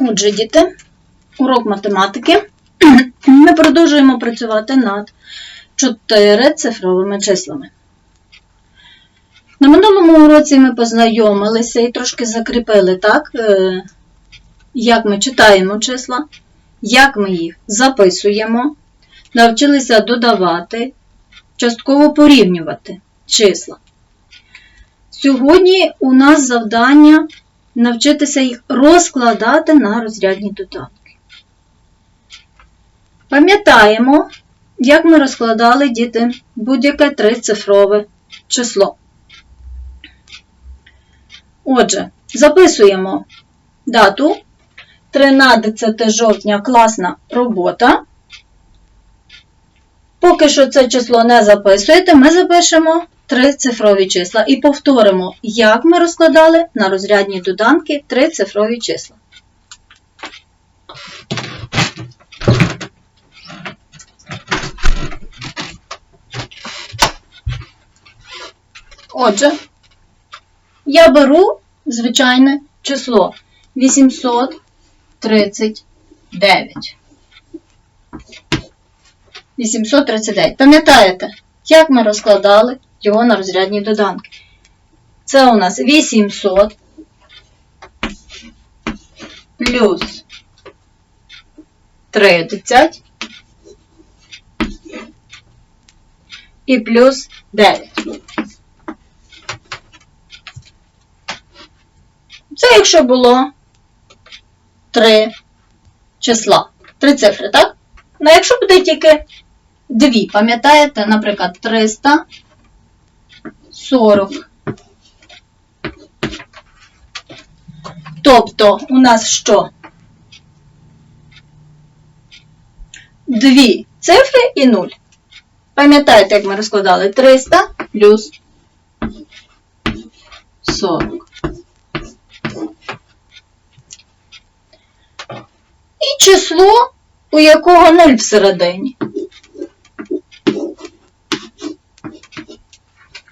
Отже, діти, урок математики. Ми продовжуємо працювати над чотирицифровими числами. На минулому уроці ми познайомилися і трошки закріпили, так, е, як ми читаємо числа, як ми їх записуємо, навчилися додавати, частково порівнювати числа. Сьогодні у нас завдання навчитися їх розкладати на розрядні доданки. Пам'ятаємо, як ми розкладали діти будь-яке трицифрове число. Отже, записуємо дату 13 жовтня класна робота. Поки що це число не записуєте, ми запишемо три цифрові числа і повторимо, як ми розкладали на розрядні доданки три цифрові числа. Отже, я беру звичайне число 839. 839. Пам'ятаєте, як ми розкладали його розрядні доданки? Це у нас 800 плюс 30 і плюс 9. Це якщо було три числа, три цифри, так? Ну, якщо буде тільки дві, пам'ятаєте, наприклад, 340. Тобто у нас що? Дві цифри і 0. Пам'ятаєте, як ми розкладали 300 плюс 40. І число, у якого 0 всередині.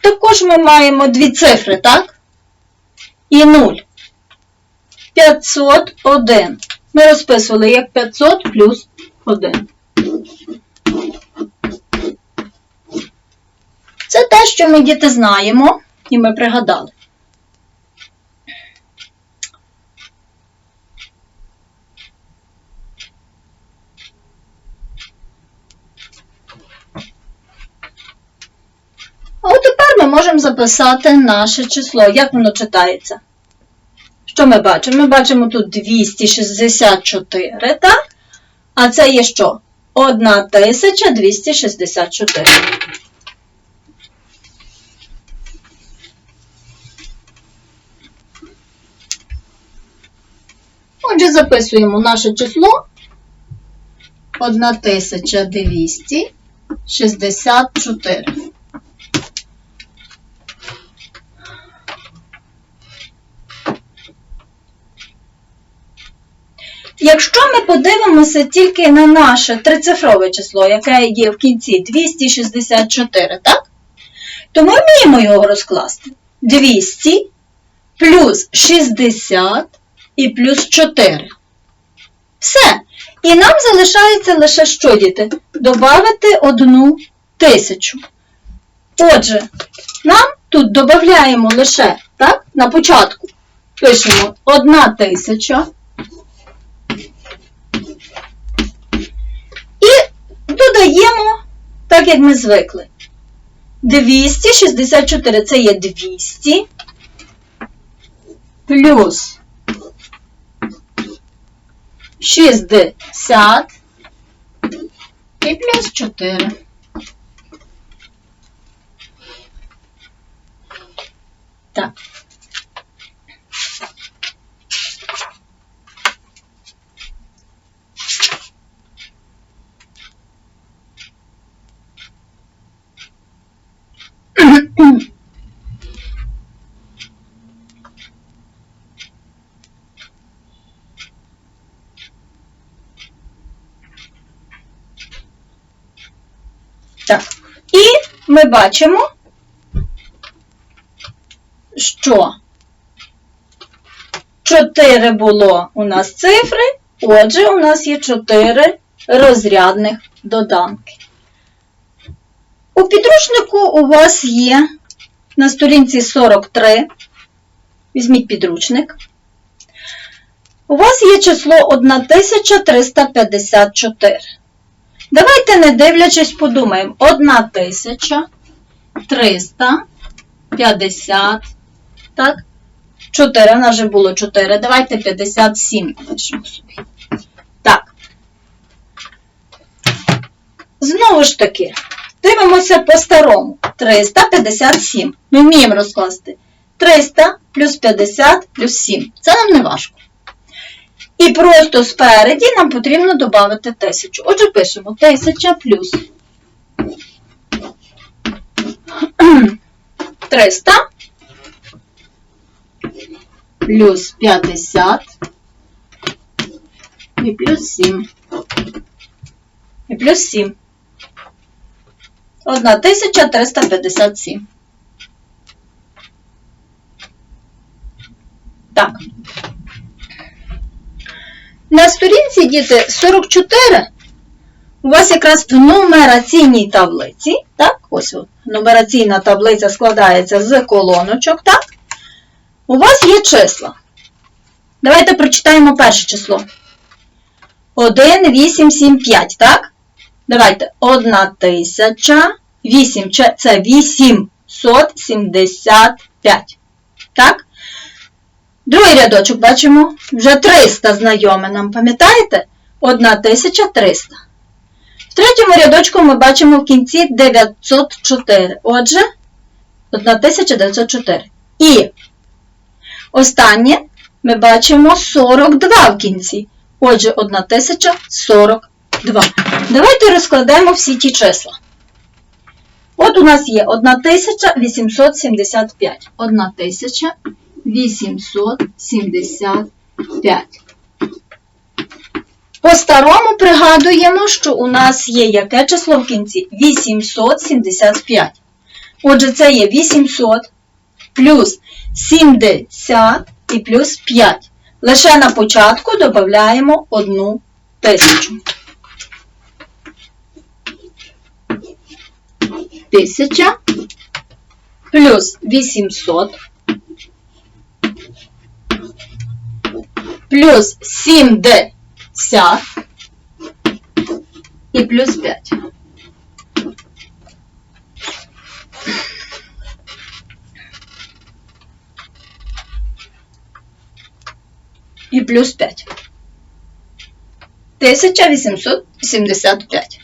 Також ми маємо дві цифри, так? І 0. 501. Ми розписували як 500 плюс 1. Це те, що ми діти знаємо, і ми пригадали. А от тепер ми можемо записати наше число. Як воно читається? Що ми бачимо? Ми бачимо тут 264, так? А це є що? 1264. Отже, записуємо наше число 1264. Якщо ми подивимося тільки на наше трицифрове число, яке є в кінці 264, так? То ми вміємо його розкласти. 200 плюс 60 і плюс 4. Все. І нам залишається лише що, діти? Добавити одну тисячу. Отже, нам тут додаємо лише, так, на початку пишемо 1 тисяча. Додаємо, так як ми звикли. 264 це є 200 плюс 60 і плюс 4. Так. І ми бачимо, що 4 було у нас цифри, отже, у нас є 4 розрядних доданки. У підручнику у вас є на сторінці 43. Візьміть підручник. У вас є число 1354. Давайте, не дивлячись, подумаємо. 1350. Так? 4, у нас вже було 4. Давайте 57 пишемо собі. Так. Знову ж таки, дивимося по-старому. 357. Ми вміємо розкласти. 300 плюс 50 плюс 7. Це нам не важко. І просто спереді нам потрібно додати 1000. Отже, пишемо 1000 плюс 300 плюс 50 і плюс 7. І плюс 7. 1357. Так. На сторінці, діти, 44 у вас якраз в нумераційній таблиці, так, ось нумераційна таблиця складається з колоночок, так? У вас є числа. Давайте прочитаємо перше число. 1, 8, 7, 5, так? Давайте 1 тисяча, 8, це 875. Так? Другий рядочок бачимо, вже 300 знайоме нам, пам'ятаєте? 1300. В третьому рядочку ми бачимо в кінці 904. Отже, 1904. І останнє ми бачимо 42 в кінці. Отже, 1042. Давайте розкладемо всі ті числа. От у нас є 1875. 1875. По-старому пригадуємо, що у нас є яке число в кінці? 875. Отже, це є 800 плюс 70 і плюс 5. Лише на початку додаємо одну тисячу. Тисяча плюс 800 плюс 70 і плюс 5. І плюс 5. 1875.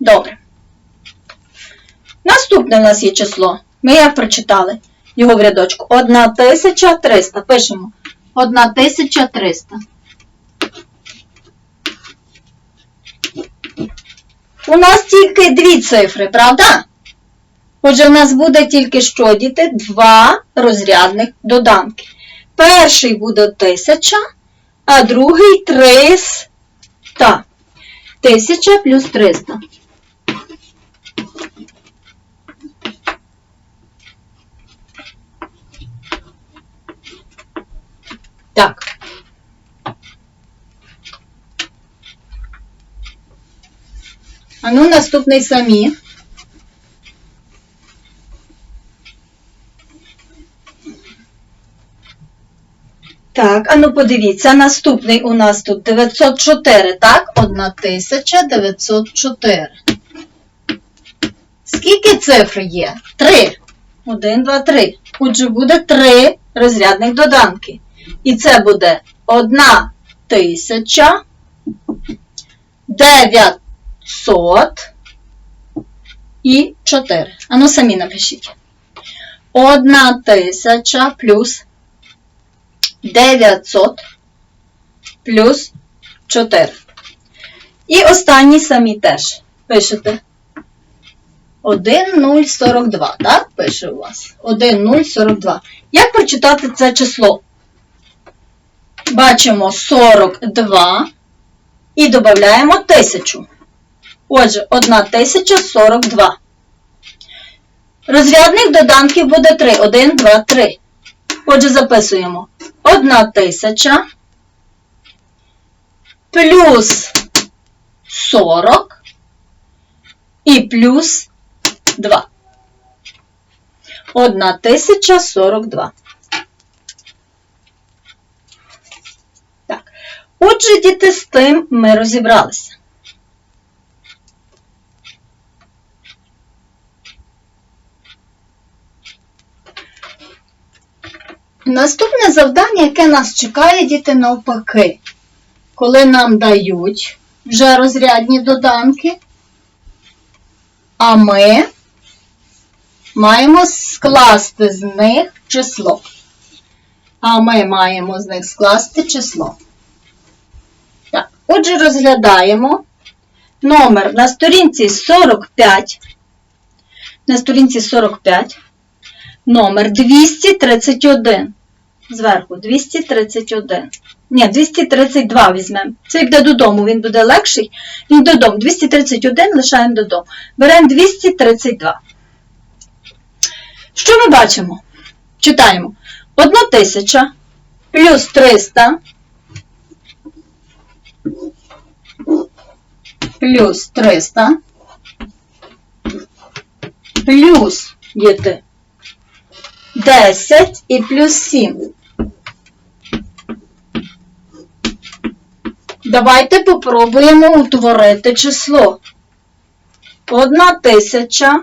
Добре. Наступне у нас є число. Ми як прочитали його в рядочку. 1300. Пишемо. 1300. У нас тільки дві цифри, правда? Отже, у нас буде тільки що, діти, два розрядних доданки. Перший буде 1000, а другий 300. 1000 плюс 300. Так. А ну наступний самі. Так, а ну подивіться, наступний у нас тут 904, так? 1904. Скільки цифр є? 3. 1, 2, 3. Отже, буде 3 розрядних доданки. І це буде 1 тисяча 900 і 4. А ну самі напишіть. 1 тисяча плюс 900 плюс 4. І останні самі теж пишете. 1,042, так? Пише у вас. 1,042. Як прочитати це число? Бачимо 42 і додаємо 1000. Отже, 1042. Розрядних доданків буде 3. 1, 2, 3. Отже, записуємо 1 тисяча плюс 40 і плюс 2. 1042. Так. Отже, діти, з тим ми розібралися. Наступне завдання, яке нас чекає, діти, навпаки. Коли нам дають вже розрядні доданки, а ми маємо скласти з них число. А ми маємо з них скласти число. Так, отже, розглядаємо номер на сторінці 45. На сторінці 45. Номер 231. Зверху 231. Ні, 232 візьмемо. Це йде додому, він буде легший. Він додому. 231 лишаємо додому. Беремо 232. Що ми бачимо? Читаємо. 1 тисяча плюс 300 плюс 300 плюс діти 10 і плюс 7. Давайте попробуємо утворити число. 1 тисяча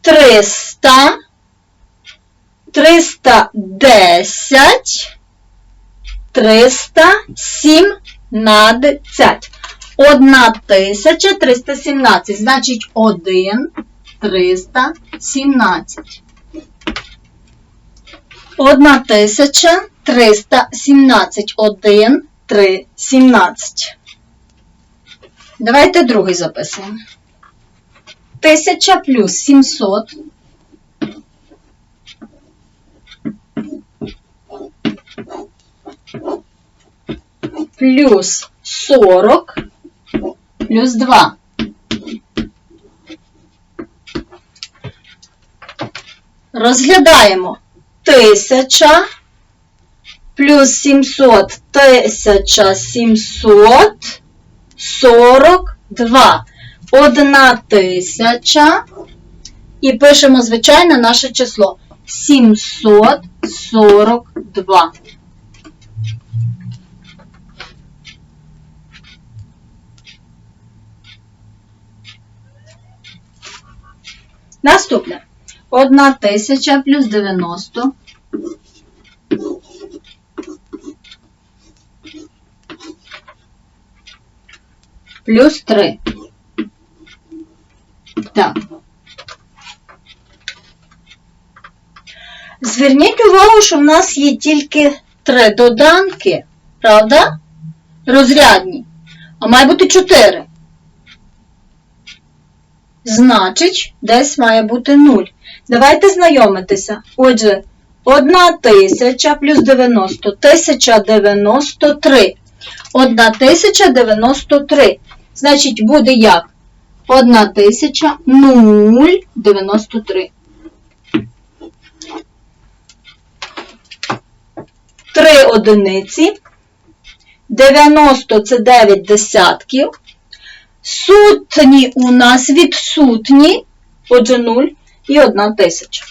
300 310 317. 1317. Значить 1 317. 1317. 1 3 17. Давайте другий записуємо. 1000 плюс 700 плюс 40 плюс 2. Розглядаємо 1000 плюс 700 1700 42. Одна тисяча. І пишемо, звичайно, наше число 742. Наступне. Одна тисяча плюс 90. Плюс 3. Так. Зверніть увагу, що в нас є тільки три доданки, правда? Розрядні. А має бути 4. Значить, десь має бути 0. Давайте знайомитися. Отже, 1 тисяча плюс 90, 1093. 1093. Значить, буде як? 1093. 3 одиниці. 90 це 9 десятків. Сутні у нас відсутні, отже 0 і 1 тисяча.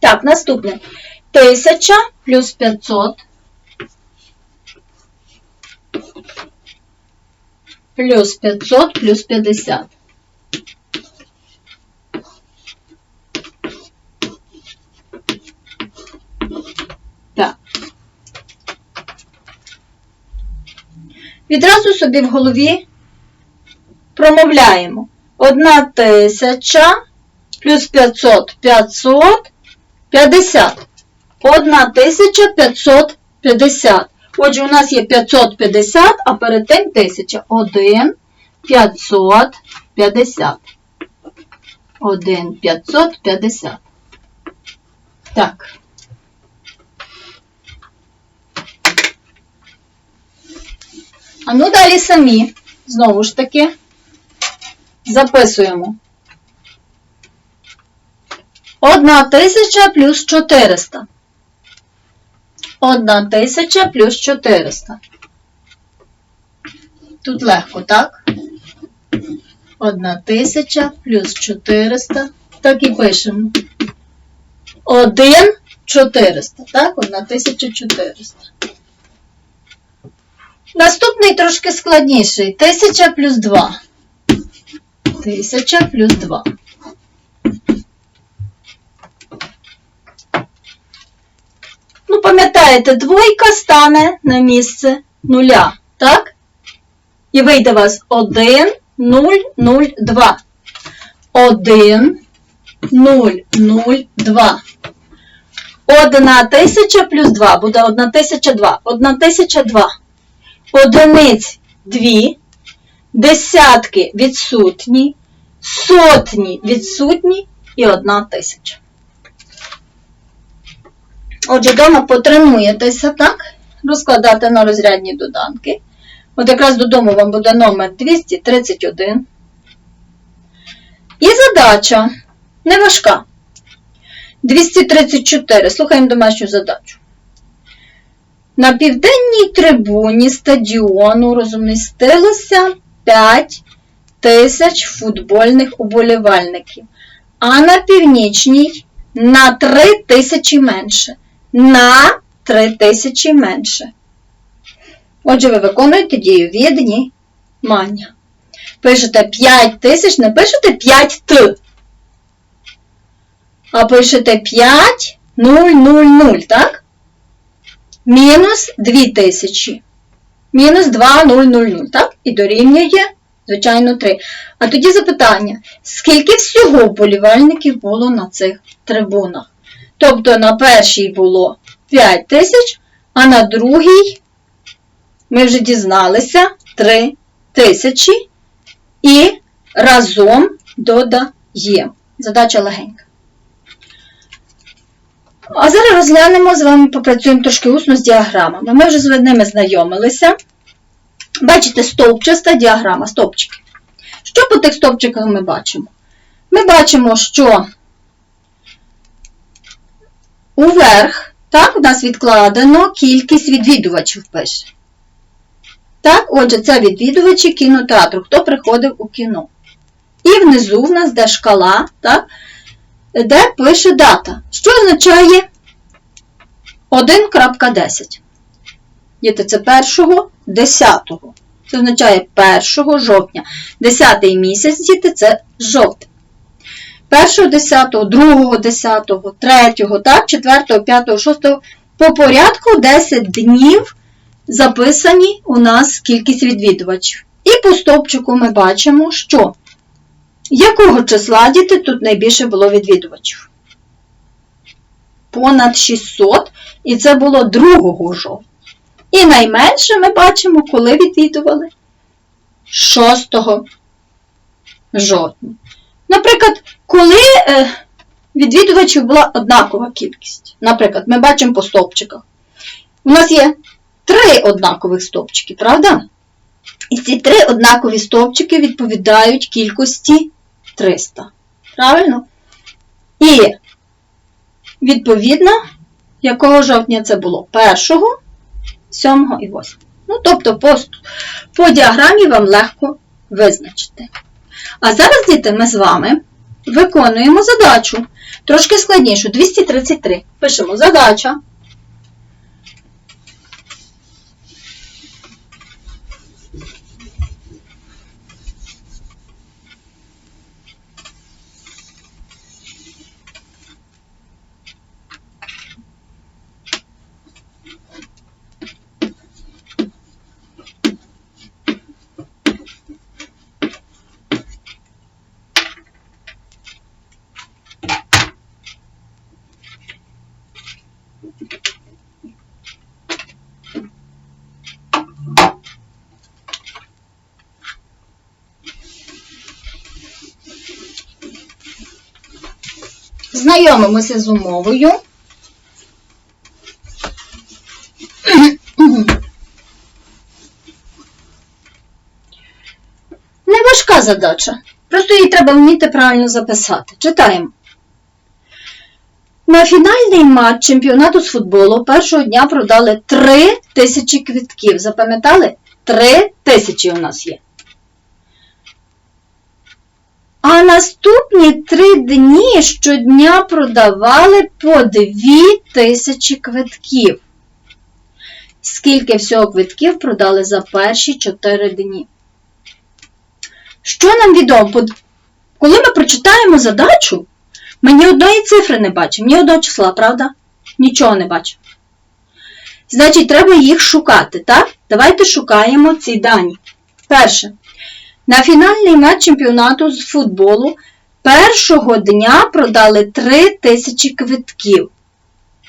Так, наступне. 1000 плюс 500 плюс 500 плюс 50. Так. Відразу собі в голові промовляємо. 1 тисяча плюс 500 500 50. 1550. Отже, у нас є 550, а перед тим 1000. 1 550. 1 550. Так. А ну далі самі, знову ж таки, записуємо. Одна тисяча плюс 400. Одна тисяча плюс 400. Тут легко, так? Одна тисяча плюс 400. Так і пишемо. 1 400, так? 1400. Наступний трошки складніший. 1000 плюс 2. 1000 плюс 2. Пам'ятаєте, двойка стане на місце нуля, так? І вийде у вас 1, 0, 0, 2. 1, 0, 0, 2. Одна тисяча плюс 2 буде одна тисяча два. Одна тисяча два. Одиниць дві. Десятки відсутні. Сотні відсутні і одна тисяча. Отже, вдома потренуєтеся, так? Розкладати на розрядні доданки. От якраз додому вам буде номер 231. І задача не важка. 234. Слухаємо домашню задачу. На південній трибуні стадіону розмістилося 5 тисяч футбольних уболівальників, а на північній на 3 тисячі менше. На 3 тисячі менше. Отже, ви виконуєте дію віднімання. Пишете 5 тисяч, не пишете 5 т. А пишете 5 0 0 0, так? Мінус 2000. Мінус 2 0 0 0, так? І дорівнює, звичайно, 3. А тоді запитання: скільки всього вболівальників було на цих трибунах? Тобто на першій було 5 тисяч, а на другій ми вже дізналися 3 тисячі і разом додаємо. Задача легенька. А зараз розглянемо з вами, попрацюємо трошки усно з діаграмами. Ми вже з ними знайомилися. Бачите, стовпчаста діаграма, стовпчики. Що по тих стовпчиках ми бачимо? Ми бачимо, що уверх, так, у нас відкладено кількість відвідувачів пише. Так, отже, це відвідувачі кінотеатру, хто приходив у кіно. І внизу в нас де шкала, так, де пише дата. Що означає 1.10? Діти, це 1 10. Це означає 1 жовтня. 10 місяць, діти, це жовтень. 1 10, 2 10, 3, так, 4, 5, 6 по порядку 10 днів записані у нас кількість відвідувачів. І по стовпчику ми бачимо, що якого числа діти тут найбільше було відвідувачів? Понад 600, і це було 2 жовтня. І найменше ми бачимо, коли відвідували 6 жовтня. Наприклад, коли е, відвідувачів була однакова кількість. Наприклад, ми бачимо по стовпчиках. У нас є три однакових стовпчики, правда? І ці три однакові стовпчики відповідають кількості 300. Правильно? І, відповідно, якого жовтня це було? 1, 7 і 8. Ну, тобто, по, по діаграмі вам легко визначити. А зараз, діти, ми з вами виконуємо задачу. Трошки складнішу. 233. Пишемо задача. Знайомимося з умовою. Не важка задача. Просто її треба вміти правильно записати. Читаємо. На фінальний матч чемпіонату з футболу першого дня продали 3 тисячі квитків. Запам'ятали? 3 тисячі у нас є. А наступні три дні щодня продавали по 2 тисячі квитків. Скільки всього квитків продали за перші 4 дні? Що нам відомо? Коли ми прочитаємо задачу, ми ні одної цифри не бачимо, ні одного числа, правда? Нічого не бачимо. Значить, треба їх шукати, так? Давайте шукаємо ці дані. Перше. На фінальний матч чемпіонату з футболу першого дня продали 3 тисячі квитків.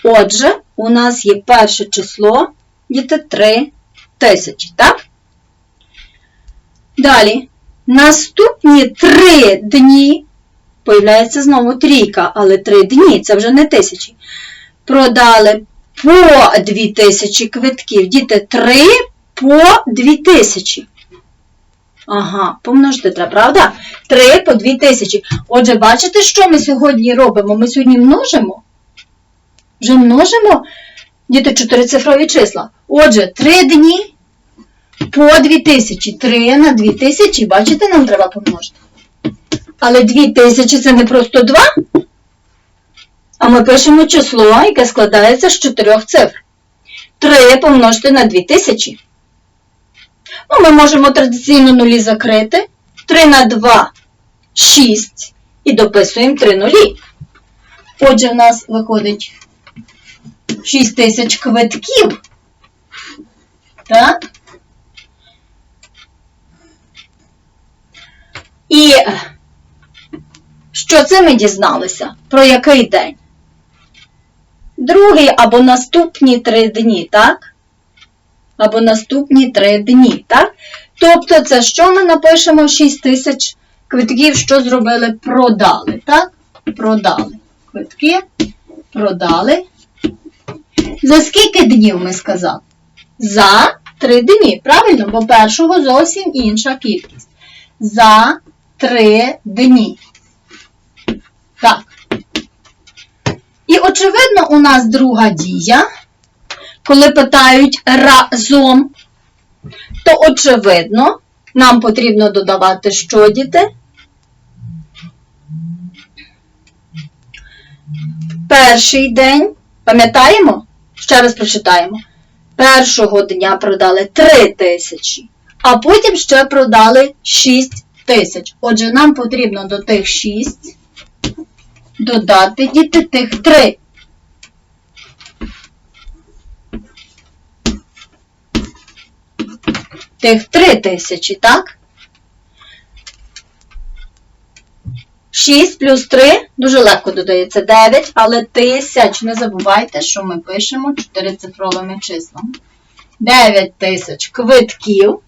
Отже, у нас є перше число, діти 3 тисячі, так? Далі. Наступні 3 дні, появляється знову трійка, але 3 дні, це вже не тисячі. Продали по 2 тисячі квитків. Діти 3 по 2 тисячі. Ага, помножити треба, правда? 3 по 2 тисячі. Отже, бачите, що ми сьогодні робимо? Ми сьогодні множимо. Вже множимо діти чотирицифрові числа. Отже, 3 дні по 2 тисячі. 3 на 2 тисячі, бачите, нам треба помножити. Але 2 тисячі це не просто 2. А ми пишемо число, яке складається з 4 цифр. 3 помножити на 2 тисячі. Ну, ми можемо традиційно нулі закрити. 3 на 2 6. І дописуємо 3 нулі. Отже, в нас виходить 6 тисяч квитків. Так? І що це ми дізналися? Про який день? Другий або наступні три дні, так? Або наступні три дні, так? Тобто, це що ми напишемо 6 тисяч квитків, що зробили? Продали, так? Продали. Квитки продали. За скільки днів ми сказали? За три дні, правильно? Бо першого зовсім інша кількість. За три дні. Так. І, очевидно, у нас друга дія, коли питають разом, то, очевидно, нам потрібно додавати що, діти? Перший день, пам'ятаємо? Ще раз прочитаємо. Першого дня продали 3 тисячі, а потім ще продали 6 тисяч. Отже, нам потрібно до тих 6 додати діти тих 3. Тих 3 тисячі, так? 6 плюс 3 дуже легко додається 9, але тисяч. Не забувайте, що ми пишемо 4-цифровими числами. 9 тисяч квитків.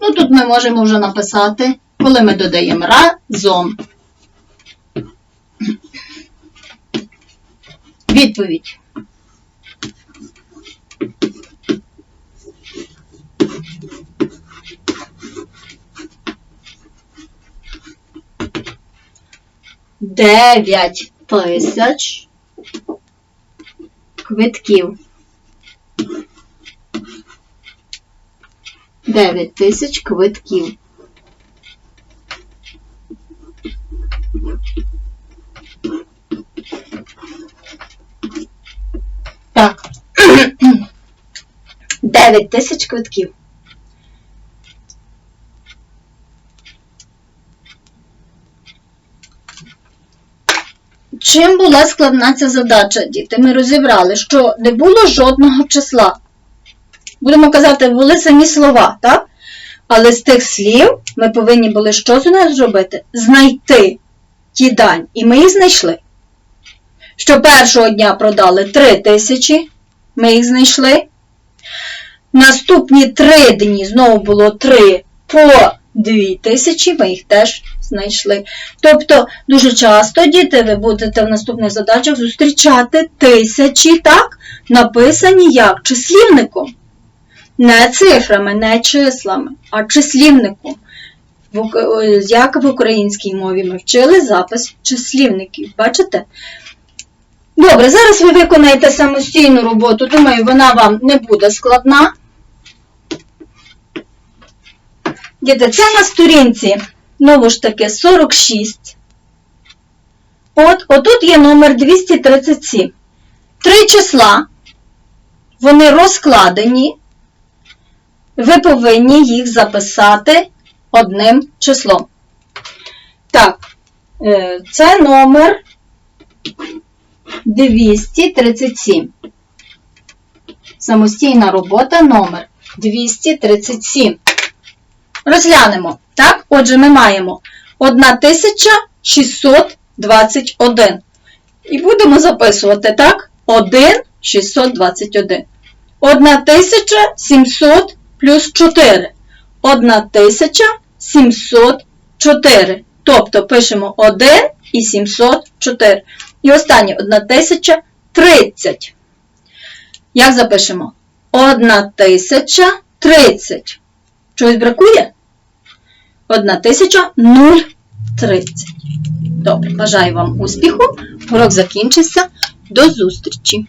Ну, тут ми можемо вже написати, коли ми додаємо разом. Відповідь. Дев'ять тисяч квитків. Дев'ять тисяч квитків. Так. 9 тисяч квитків. Чим була складна ця задача, діти? Ми розібрали, що не було жодного числа. Будемо казати, були самі слова, так? Але з тих слів ми повинні були що з нею зробити? Знайти ті дані. І ми їх знайшли. Що першого дня продали 3 тисячі, ми їх знайшли. Наступні 3 дні знову було 3 по 2 тисячі, ми їх теж знайшли. Тобто, дуже часто, діти, ви будете в наступних задачах зустрічати тисячі, так, написані як числівником. Не цифрами, не числами, а числівником. Як в українській мові ми вчили запис числівників. Бачите? Добре, зараз ви виконаєте самостійну роботу. Думаю, вона вам не буде складна. Діти, це на сторінці, знову ж таки, 46. От, отут є номер 237. Три числа, вони розкладені. Ви повинні їх записати одним числом. Так, е, це номер 237. Самостійна робота номер 237. Розглянемо. Так, отже, ми маємо 1621. І будемо записувати, так? 1 621. 1700 плюс 4. 1704. Тобто пишемо 1 і 704. І останнє 1030. Як запишемо? 1030. Чогось бракує? 1030. Добре, бажаю вам успіху. Урок закінчився. До зустрічі!